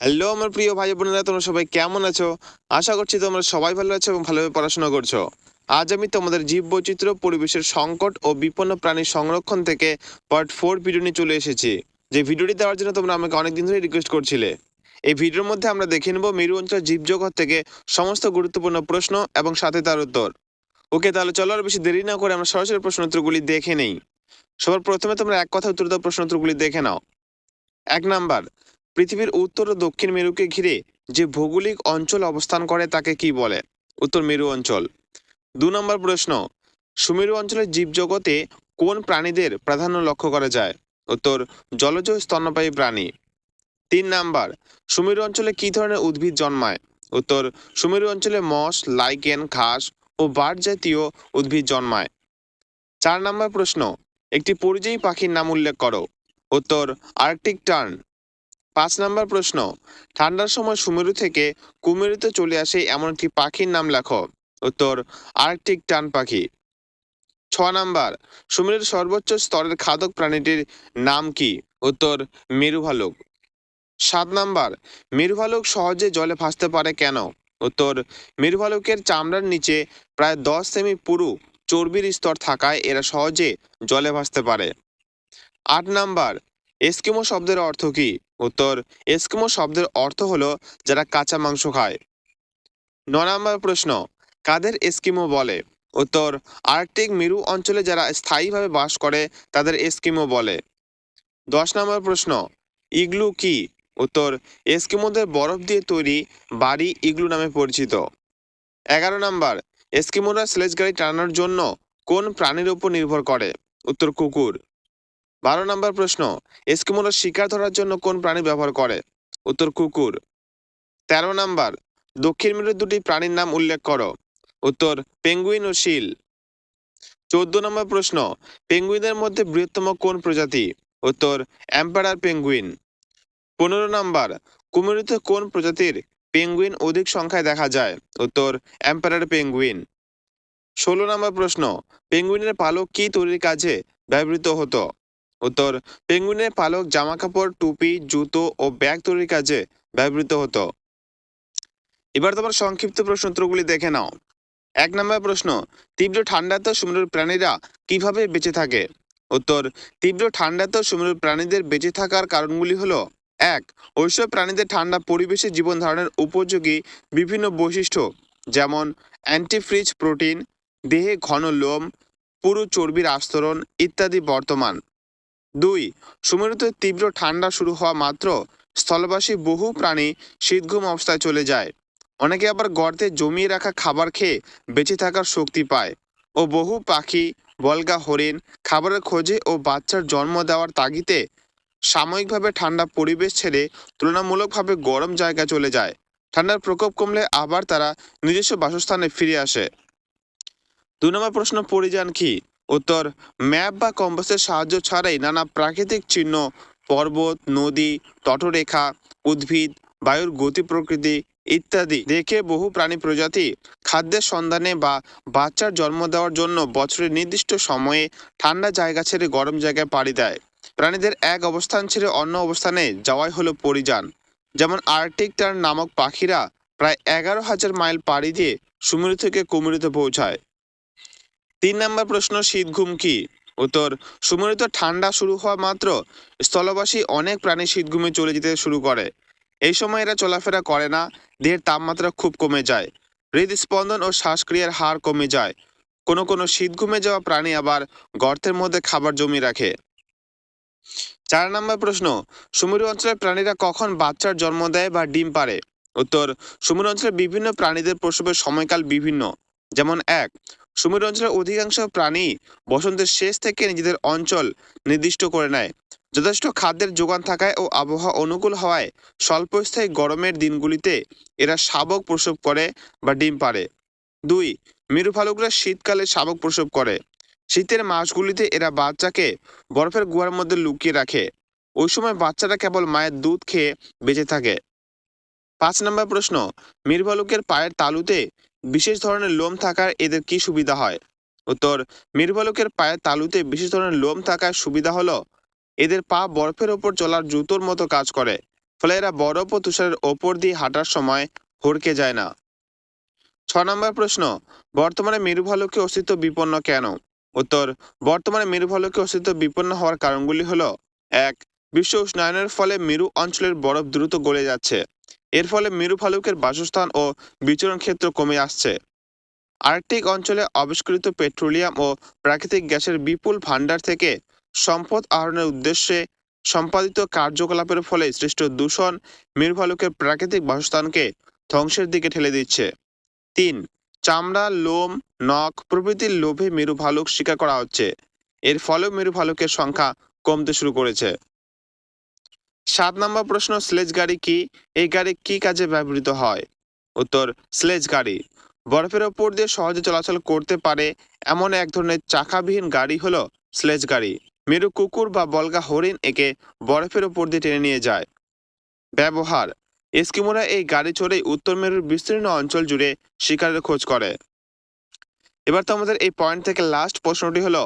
Hello আমার প্রিয় ভাই বোনেরা, তোমরা সবাই কেমন আছো? আশা করছি তোমরা সবাই ভালো আছো এবং ভালোভাবে পড়াশোনা করছ। আজ আমি তোমাদের জীব বৈচিত্র্য পরিবেশের সংকট ও বিপন্ন প্রাণী সংরক্ষণ থেকে পার্ট ফোর ভিডিও নিয়ে চলে এসেছি। যে ভিডিওটি দেওয়ার জন্য তোমরা আমাকে অনেকদিন ধরে রিকোয়েস্ট করছিলে। এই ভিডিওর মধ্যে আমরা দেখে নেব মেরু অঞ্চল জীবজগৎ থেকে সমস্ত গুরুত্বপূর্ণ প্রশ্ন এবং সাথে তার উত্তর। ওকে, তাহলে চলো আর বেশি দেরি না করে আমরা সরাসরি প্রশ্ন উত্তরগুলি দেখে নেই। সবার প্রথমে তোমরা এক কথা উত্তর দেওয়া প্রশ্ন উত্তরগুলি দেখে নাও। এক নাম্বার পৃথিবীর উত্তর ও দক্ষিণ মেরুকে ঘিরে যে ভৌগোলিক অঞ্চল অবস্থান করে তাকে কি বলে? উত্তর মেরু অঞ্চল। দু নম্বর প্রশ্ন, সুমেরু অঞ্চলের জীবজগতে কোন প্রাণীদের প্রাধান্য লক্ষ্য করা যায়? উত্তর, জলজ স্তন্যপায়ী প্রাণী। তিন নাম্বার, সুমেরু অঞ্চলে কি ধরনের উদ্ভিদ জন্মায়? উত্তর, সুমেরু অঞ্চলে মস লাইকেন, ঘাস ও বার্ড জাতীয় উদ্ভিদ জন্মায়। চার নম্বর প্রশ্ন, একটি পরিযায়ী পাখির নাম উল্লেখ করো। উত্তর, আর্কটিক টার্ন। পাঁচ নম্বর প্রশ্ন, ঠান্ডার সময় সুমেরু থেকে কুমেরুতে চলে আসে এমন একটি পাখির নাম লেখো। উত্তর, আর্কটিক টান পাখি। ছ নাম্বার, সুমেরুর সর্বোচ্চ স্তরের খাদক প্রাণীটির নাম কি? উত্তর মেরু ভালুক সাত নাম্বার মেরু ভালুক সহজে জলে ভাসতে পারে কেন? উত্তর মেরু ভালুকের চামড়ার নিচে প্রায় দশ সেমি পুরু চর্বির স্তর থাকায় এরা সহজে জলে ভাসতে পারে। আট নাম্বার এস্কিমো শব্দের অর্থ কি? উত্তর, এস্কিমো শব্দের অর্থ হলো যারা কাঁচা মাংস খায়। ন নম্বর প্রশ্ন, কাদের এস্কিমো বলে? উত্তর, আর্কটিক মেরু অঞ্চলে যারা স্থায়ীভাবে বাস করে, তাদের এস্কিমো বলে। দশ নম্বর প্রশ্ন, ইগলু কি? উত্তর, এস্কিমোদের বরফ দিয়ে তৈরি বাড়ি ইগলু নামে পরিচিত। এগারো নম্বর, এস্কিমোরা স্লেজ গাড়ি টানানোর জন্য কোন প্রাণীর উপর নির্ভর করে? উত্তর, কুকুর। বারো নম্বর প্রশ্ন এস্কিমোরা শিকার ধরার জন্য কোন প্রাণী ব্যবহার করে? উত্তর, কুকুর। তেরো নাম্বার, দক্ষিণ মেরুর দুটি প্রাণীর নাম উল্লেখ করো। উত্তর, পেঙ্গুইন ও শিল। চোদ্দ নম্বর প্রশ্ন, পেঙ্গুইনের মধ্যে বৃহত্তম কোন প্রজাতি? উত্তর এম্পারার পেঙ্গুইন। পনেরো নাম্বার, কুমেরুতে কোন প্রজাতির পেঙ্গুইন অধিক সংখ্যায় দেখা যায়? উত্তর এম্পারার পেঙ্গুইন। ষোলো নম্বর প্রশ্ন, পেঙ্গুইনের পালক কি তৈরির কাজে ব্যবহৃত হতো? উত্তর, পেঙ্গুইনের পালক জামাকাপড়, টুপি, জুতো ও ব্যাগ তৈরির কাজে ব্যবহৃত হতো। এবার তোমার সংক্ষিপ্ত প্রশ্ন উত্তরগুলি দেখে নাও। এক নম্বর প্রশ্ন, তীব্র ঠান্ডাতে সমুদ্রের প্রাণীরা কীভাবে বেঁচে থাকে? উত্তর, তীব্র ঠান্ডাতে সমুদ্রের প্রাণীদের বেঁচে থাকার কারণগুলি হলো, এক ওইসব প্রাণীদের ঠান্ডা পরিবেশে জীবন ধারণের উপযোগী বিভিন্ন বৈশিষ্ট্য, যেমন অ্যান্টিফ্রিজ প্রোটিন দেহে ঘন লোম, পুরু চর্বির আস্তরণ ইত্যাদি বর্তমান। দুই সমুদ্রতে তীব্র ঠান্ডা শুরু হওয়া মাত্র স্থলবাসী বহু প্রাণী শীতঘুম অবস্থায় চলে যায়। অনেকে আবার গর্তে জমিয়ে রাখা খাবার খেয়ে বেঁচে থাকার শক্তি পায় ও বহু পাখি, বলগা হরিণ খাবারের খোঁজে ও বাচ্চার জন্ম দেওয়ার তাগিতে সাময়িকভাবে ঠান্ডা পরিবেশ ছেড়ে তুলনামূলকভাবে গরম জায়গা চলে যায়। ঠান্ডার প্রকোপ কমলে আবার তারা নিজস্ব বাসস্থানে ফিরে আসে। দু নম্বর প্রশ্ন, পরিযান কি? উত্তর, ম্যাপ বা কম্পাসের সাহায্য ছাড়াই নানা প্রাকৃতিক চিহ্ন, পর্বত, নদী, তটরেখা, উদ্ভিদ, বায়ুর গতি প্রকৃতি ইত্যাদি দেখে বহু প্রাণী প্রজাতি খাদ্যের সন্ধানে বা বাচ্চার জন্ম দেওয়ার জন্য বছরের নির্দিষ্ট সময়ে ঠান্ডা জায়গা ছেড়ে গরম জায়গায় পাড়ি দেয়। প্রাণীদের এক অবস্থান ছেড়ে অন্য অবস্থানে যাওয়াই হলো পরিযান। যেমন আর্কটিক টার্ন নামক পাখিরা প্রায় এগারো হাজার মাইল পাড়ি দিয়ে সুমেরু থেকে কুমেরুতে পৌঁছায়। তিন নম্বর প্রশ্ন, শীত ঘুম কি? উত্তর সুমেরুতে ঠান্ডা শুরু হওয়া মাত্র স্থলবাসী অনেক প্রাণী শীত ঘুমে চলে যেতে শুরু করে। এই সময় এরা চলাফেরা করে না, দেহের তাপমাত্রা খুব কমে যায়, হৃদস্পন্দন ও শ্বাসক্রিয়ার হার কমে যায়। কোনো কোনো শীত ঘুমে যাওয়া প্রাণী আবার গর্তের মধ্যে খাবার জমিয়ে রাখে। চার নম্বর প্রশ্ন, সুমেরু অঞ্চলের প্রাণীরা কখন বাচ্চার জন্ম দেয় বা ডিম পারে উত্তর, সুমেরু অঞ্চলের বিভিন্ন প্রাণীদের প্রসবের সময়কাল বিভিন্ন, যেমন এক সুমেরু অঞ্চলের অধিকাংশ প্রাণী বসন্তের শেষ থেকে নিজেদের অঞ্চল নির্দিষ্ট করে নেয়। যথেষ্ট খাদ্যের যোগান থাকায় ও আবহাওয়া অনুকূল হওয়ায় স্বল্পস্থায়ী গরমের দিনগুলিতে এরা শাবক প্রসব করে বা ডিম পারে দুই, মেরু ভালুকরা শীতকালে শাবক প্রসব করে। শীতের মাসগুলিতে এরা বাচ্চাকে বরফের গুহার মধ্যে লুকিয়ে রাখে। ওই সময় বাচ্চারা কেবল মায়ের দুধ খেয়ে বেঁচে থাকে। পাঁচ নম্বর প্রশ্ন, মীর ভালুকের পায়ের তালুতে বিশেষ ধরনের লোম থাকার এদের কি সুবিধা হয়? উত্তর মীর ভালুকের পায়ের তালুতে বিশেষ ধরনের লোম থাকার সুবিধা হলো, এদের পা বরফের ওপর চলার জুতোর মতো কাজ করে, ফলে এরা বরফ ও তুষারের ওপর দিয়ে হাঁটার সময় হড়কে যায় না। ছ নম্বর প্রশ্ন, বর্তমানে মেরু ভালুকের অস্তিত্ব বিপন্ন কেন? উত্তর, বর্তমানে মেরু ভালুকের অস্তিত্ব বিপন্ন হওয়ার কারণগুলি হলো, এক, বিশ্ব উষ্ণায়নের ফলে মেরু অঞ্চলের বরফ দ্রুত গলে যাচ্ছে এর ফলে মেরু ভালুকের বাসস্থান ও বিচরণ ক্ষেত্র কমে আসছে। আর্কটিক অঞ্চলে আবিষ্কৃত পেট্রোলিয়াম ও প্রাকৃতিক গ্যাসের বিপুল ভাণ্ডার থেকে সম্পদ আহরণের উদ্দেশ্যে সম্পাদিত কার্যকলাপের ফলে সৃষ্ট দূষণ মেরু ভালুকের প্রাকৃতিক বাসস্থানকে ধ্বংসের দিকে ঠেলে দিচ্ছে। তিন, চামড়া, লোম, নখ প্রভৃতির লোভে মেরু ভালুক শিকার করা হচ্ছে। এর ফলেও মেরু ভালুকের সংখ্যা কমতে শুরু করেছে। সাত নম্বর প্রশ্ন, স্লেজ গাড়ি কি? এই গাড়ি কি কাজে ব্যবহৃত হয়? উত্তর, স্লেজ গাড়ি। বরফের ওপর দিয়ে সহজে চলাচল করতে পারে এমন এক ধরনের চাকাবিহীন গাড়ি হলো স্লেজ গাড়ি। মেরু কুকুর বা বলগা হরিণ একে বরফের ওপর দিয়ে টেনে নিয়ে যায়। ব্যবহার। এস্কিমোরা এই গাড়ি চড়েই উত্তর মেরুর বিস্তীর্ণ অঞ্চল জুড়ে শিকারের খোঁজ করে। এবার তো আমাদের এই পয়েন্ট থেকে লাস্ট প্রশ্নটি হলো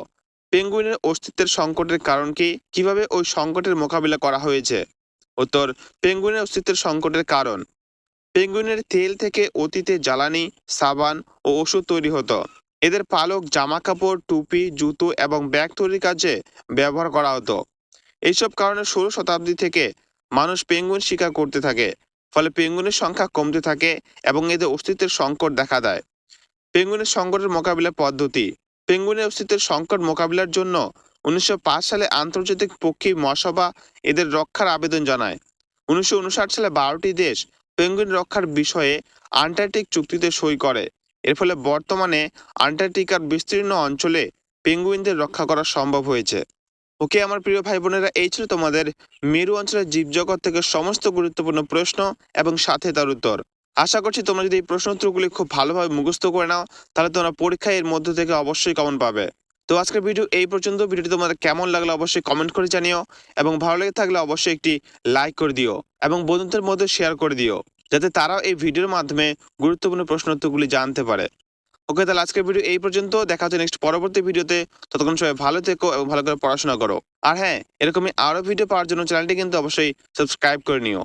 পেঙ্গুইনের অস্তিত্বের সংকটের কারণ কি? কীভাবে ওই সংকটের মোকাবিলা করা হয়েছে? উত্তর, পেঙ্গুইনের অস্তিত্বের সংকটের কারণ। পেঙ্গুইনের তেল থেকে অতীতে জ্বালানি, সাবান ও ওষুধ তৈরি হতো। এদের পালক জামা কাপড় টুপি, জুতো এবং ব্যাগ তৈরির কাজে ব্যবহার করা হতো। এইসব কারণে ষোলো শতাব্দী থেকে মানুষ পেঙ্গুইন শিকার করতে থাকে। ফলে পেঙ্গুইনের সংখ্যা কমতে থাকে এবং এদের অস্তিত্বের সংকট দেখা দেয়। পেঙ্গুইনের সংকটের মোকাবিলার পদ্ধতি। পেঙ্গুইনের অস্তিত্বের সংকট মোকাবিলার জন্য উনিশশো পাঁচ সালে আন্তর্জাতিক পক্ষী মহাসভা এদের রক্ষার আবেদন জানায়। উনিশশো উনষাট সালে বারোটি দেশ পেঙ্গুইন রক্ষার বিষয়ে আন্টার্কটিক চুক্তিতে সই করে। এর ফলে বর্তমানে আন্টার্কটিকার বিস্তীর্ণ অঞ্চলে পেঙ্গুইনদের রক্ষা করা সম্ভব হয়েছে। ওকে, আমার প্রিয় ভাই বোনেরা এই ছিল তোমাদের মেরু অঞ্চলের জীবজগৎ থেকে সমস্ত গুরুত্বপূর্ণ প্রশ্ন এবং সাথে তার উত্তর। আশা করছি তোমরা যদি এই প্রশ্ন উত্তরগুলি খুব ভালোভাবে মুখস্থ করে নাও, তাহলে তোমরা পরীক্ষায় এর মধ্য থেকে অবশ্যই কমন পাবে। তো আজকের ভিডিও এই পর্যন্ত। ভিডিওটি তোমাদের কেমন লাগল অবশ্যই কমেন্ট করে জানিও, এবং ভালো লেগে থাকলে অবশ্যই একটি লাইক করে দিও, এবং বন্ধুদের মধ্যে শেয়ার করে দিও, যাতে তারাও এই ভিডিওর মাধ্যমে গুরুত্বপূর্ণ প্রশ্ন উত্তরগুলি জানতে পারে। ওকে তাহলে আজকের ভিডিও এই পর্যন্ত। দেখা হচ্ছে নেক্সট পরবর্তী ভিডিওতে ততক্ষণ সবাই ভালো থেকো এবং ভালো করে পড়াশোনা করো। আর হ্যাঁ এরকমই আরও ভিডিও পাওয়ার জন্য চ্যানেলটি কিন্তু অবশ্যই সাবস্ক্রাইব করে নিও।